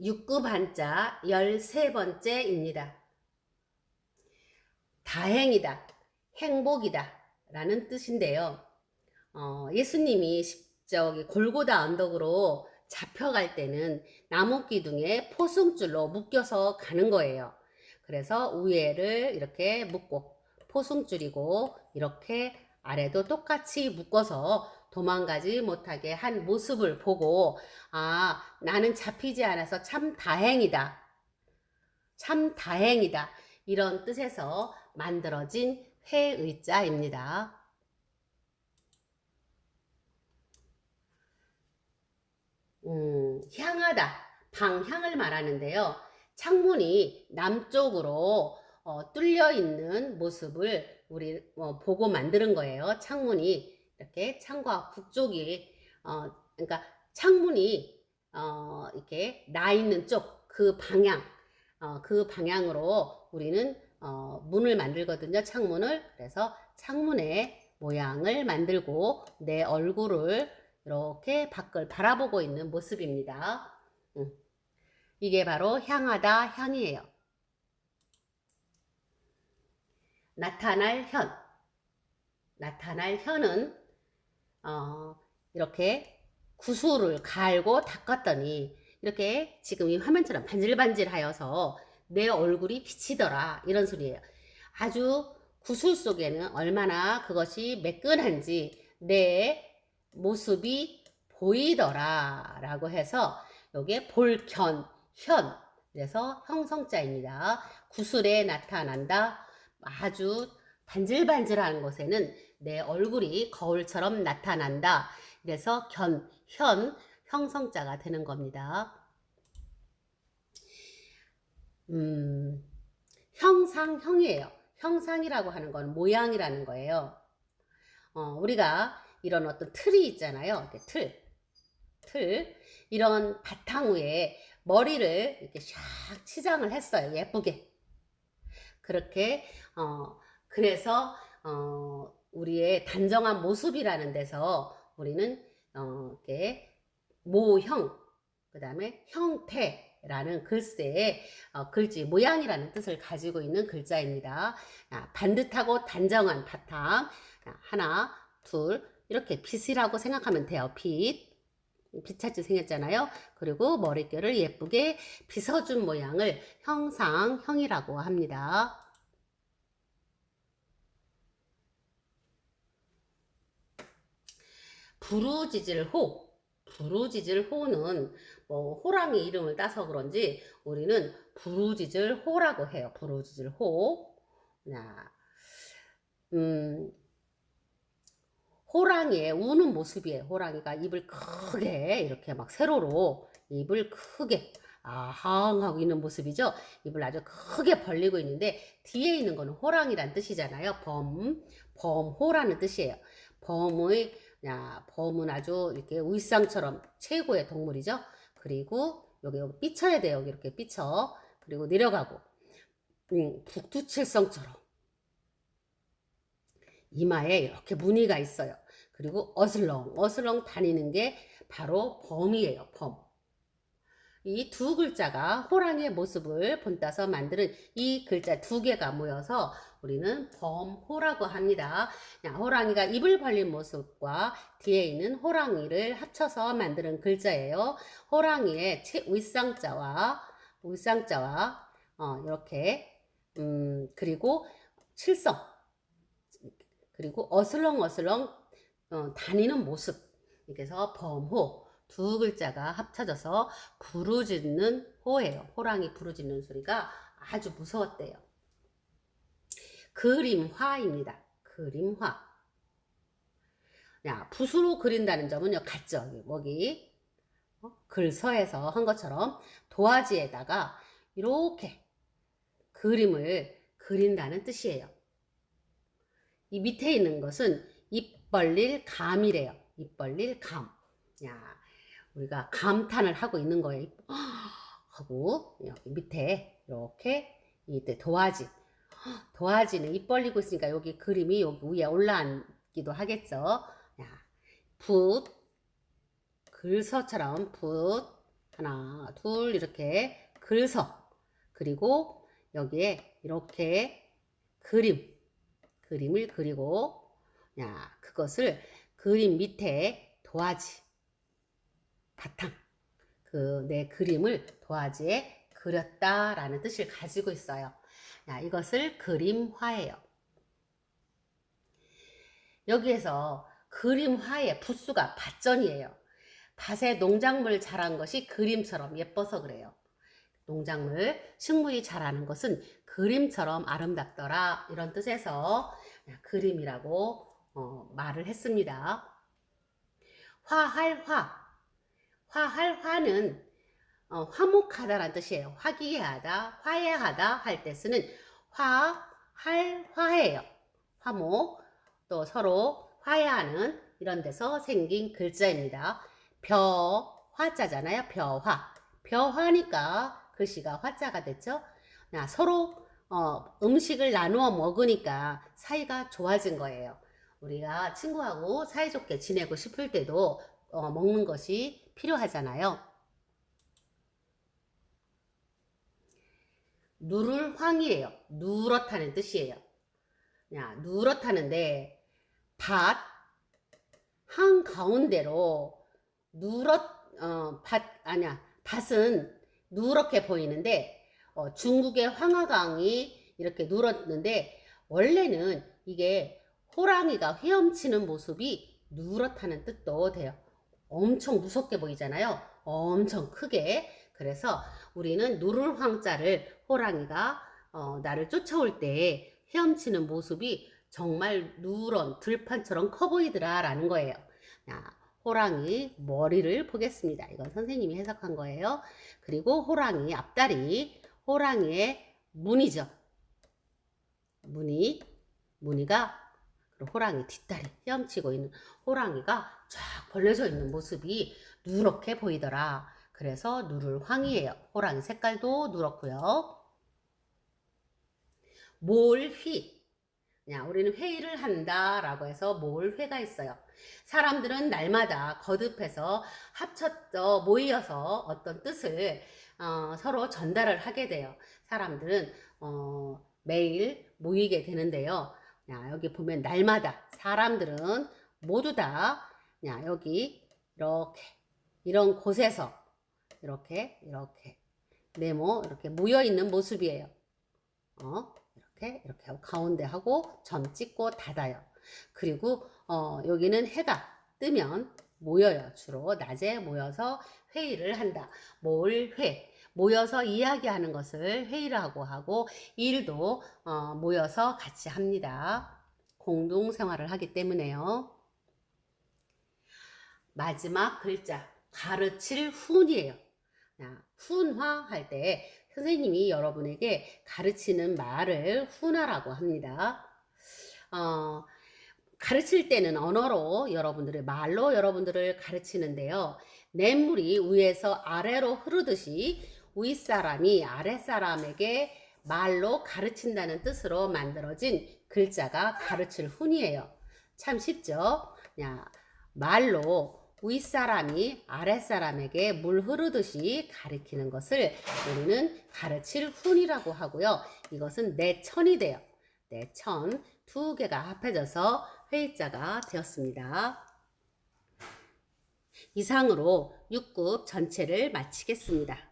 6급 한자 13번째입니다. 다행이다, 행복이다 라는 뜻인데요. 어, 예수님이 저기 골고다 언덕으로 잡혀갈 때는 나무 기둥에 포승줄로 묶여서 가는 거예요. 그래서 위에를 이렇게 묶고 포승줄이고 이렇게 아래도 똑같이 묶어서 도망가지 못하게 한 모습을 보고 아 나는 잡히지 않아서 참 다행이다. 참 다행이다. 이런 뜻에서 만들어진 회의자입니다. 음, 향하다. 방향을 말하는데요. 창문이 남쪽으로 어, 뚫려 있는 모습을 우리 어, 보고 만드는 거예요. 창문이 이렇게 창과 북쪽이 어, 그러니까 창문이 어, 이렇게 나 있는 쪽 그 방향 어, 그 방향으로 우리는 어, 문을 만들거든요. 창문을 그래서 창문의 모양을 만들고 내 얼굴을 이렇게 밖을 바라보고 있는 모습입니다. 음. 이게 바로 향하다 향이에요. 나타날 현. 나타날 현은 어, 이렇게 구슬을 갈고 닦았더니 이렇게 지금 이 화면처럼 반질반질하여서 내 얼굴이 비치더라 이런 소리예요. 아주 구슬 속에는 얼마나 그것이 매끈한지 내 모습이 보이더라 라고 해서 요게 볼견, 현 그래서 형성자입니다. 구슬에 나타난다. 아주 반질반질한 곳에는 내 얼굴이 거울처럼 나타난다. 그래서 견, 현, 형성자가 되는 겁니다. 음, 형상형이에요. 형상이라고 하는 건 모양이라는 거예요. 어, 우리가 이런 어떤 틀이 있잖아요. 틀. 틀. 이런 바탕 위에 머리를 이렇게 샥 치장을 했어요. 예쁘게. 그렇게, 어, 그래서, 어, 우리의 단정한 모습이라는 데서 우리는, 어, 이렇게 모형, 그 다음에 형태라는 글쎄의 어, 글씨, 모양이라는 뜻을 가지고 있는 글자입니다. 아, 반듯하고 단정한 바탕. 아, 하나, 둘, 이렇게 빛이라고 생각하면 돼요. 빛. 빛같이 생겼잖아요. 그리고 머릿결을 예쁘게 빗어준 모양을 형상형이라고 합니다. 부르지질호. 부르지질호는 뭐 호랑이 이름을 따서 그런지 우리는 부르지질호라고 해요. 부르지질호. 자, 음, 호랑이의 우는 모습이에요. 호랑이가 입을 크게 이렇게 막 세로로 입을 크게 아항 하고 있는 모습이죠. 입을 아주 크게 벌리고 있는데 뒤에 있는 거는 호랑이란 뜻이잖아요. 범, 범호라는 뜻이에요. 범의 야, 범은 아주 이렇게 울상처럼 최고의 동물이죠. 그리고 여기 여기 삐쳐야 돼요. 여기 이렇게 삐쳐. 그리고 내려가고 음, 북두칠성처럼 이마에 이렇게 무늬가 있어요. 그리고 어슬렁, 어슬렁 다니는 게 바로 범이에요, 범. 이 두 글자가 호랑이의 모습을 본따서 만드는 이 글자 두 개가 모여서 우리는 범호라고 합니다. 호랑이가 입을 벌린 모습과 뒤에 있는 호랑이를 합쳐서 만드는 글자예요. 호랑이의 윗상자와 윗상자와 어, 이렇게 음, 그리고 칠성 그리고 어슬렁어슬렁 어, 다니는 모습. 그래서 범호 두 글자가 합쳐져서 부르짖는 호예요. 호랑이 부르짖는 소리가 아주 무서웠대요. 그림화입니다. 그림화. 야, 붓으로 그린다는 점은요, 같죠. 여기, 어? 글서에서 한 것처럼 도화지에다가 이렇게 그림을 그린다는 뜻이에요. 이 밑에 있는 것은 입 벌릴 감이래요. 입 벌릴 감. 야, 우리가 감탄을 하고 있는 거예요. 하고 밑에 이렇게 이때 도화지. 도화지는 입 벌리고 있으니까 여기 그림이 여기 위에 올라앉기도 하겠죠. 야, 붓 글서처럼 붓 하나, 둘 이렇게 글서 그리고 여기에 이렇게 그림 그림을 그리고 야 그것을 그림 밑에 도화지 바탕 그 내 그림을 도화지에 그렸다라는 뜻을 가지고 있어요. 야, 이것을 그림화예요. 여기에서 그림화의 부수가 밭전이에요. 밭에 농작물 자란 것이 그림처럼 예뻐서 그래요. 농작물, 식물이 자라는 것은 그림처럼 아름답더라 이런 뜻에서 그림이라고 어, 말을 했습니다. 화할 화, 화할 화는 어, 화목하다라는 뜻이에요. 화기애하다, 화해하다 할 때 쓰는 화, 할, 화해예요. 화목, 또 서로 화해하는 이런 데서 생긴 글자입니다. 벼, 화자잖아요. 벼화. 벼화니까 글씨가 화자가 됐죠. 야, 서로 어, 음식을 나누어 먹으니까 사이가 좋아진 거예요. 우리가 친구하고 사이좋게 지내고 싶을 때도 어, 먹는 것이 필요하잖아요. 누를 황이에요. 누렇다는 뜻이에요. 야, 누렇다는데 밭 한가운데로 누렇 어, 밭 아니야. 밭은 누렇게 보이는데 어, 중국의 황하강이 이렇게 누렇는데 원래는 이게 호랑이가 헤엄치는 모습이 누렇다는 뜻도 돼요. 엄청 무섭게 보이잖아요. 엄청 크게. 그래서 우리는 누를 황자를 호랑이가 어, 나를 쫓아올 때 헤엄치는 모습이 정말 누런 들판처럼 커 보이더라라는 거예요. 야, 호랑이 머리를 보겠습니다. 이건 선생님이 해석한 거예요. 그리고 호랑이 앞다리, 호랑이의 무늬죠. 무늬, 무늬가 호랑이 뒷다리 헤엄치고 있는 호랑이가 쫙 벌려져 있는 모습이 누렇게 보이더라. 그래서 누를 황이에요. 호랑이 색깔도 누렇고요. 몰휘. 야, 우리는 회의를 한다라고 해서 몰회가 있어요. 사람들은 날마다 거듭해서 합쳐서 모이어서 어떤 뜻을 어, 서로 전달을 하게 돼요. 사람들은 어, 매일 모이게 되는데요. 야, 여기 보면 날마다 사람들은 모두 다 야, 여기 이렇게 이런 곳에서 이렇게 이렇게 네모 이렇게 모여 있는 모습이에요. 어, 이렇게 이렇게 하고 가운데 하고 점 찍고 닫아요. 그리고 어, 여기는 해가 뜨면 모여요. 주로 낮에 모여서 회의를 한다. 몰회 모여서 이야기하는 것을 회의라고 하고 일도 어, 모여서 같이 합니다. 공동 생활을 하기 때문에요. 마지막 글자 가르칠 훈이에요. 훈화 할 때 선생님이 여러분에게 가르치는 말을 훈화라고 합니다. 어, 가르칠 때는 언어로 여러분들의 말로 여러분들을 가르치는데요. 냇물이 위에서 아래로 흐르듯이 윗사람이 아랫사람에게 말로 가르친다는 뜻으로 만들어진 글자가 가르칠 훈이에요. 참 쉽죠? 야, 말로 윗사람이 아랫사람에게 물 흐르듯이 가리키는 것을 우리는 가르칠 훈이라고 하고요. 이것은 내천이 돼요. 내천 두 개가 합해져서 회의자가 되었습니다. 이상으로 6급 전체를 마치겠습니다.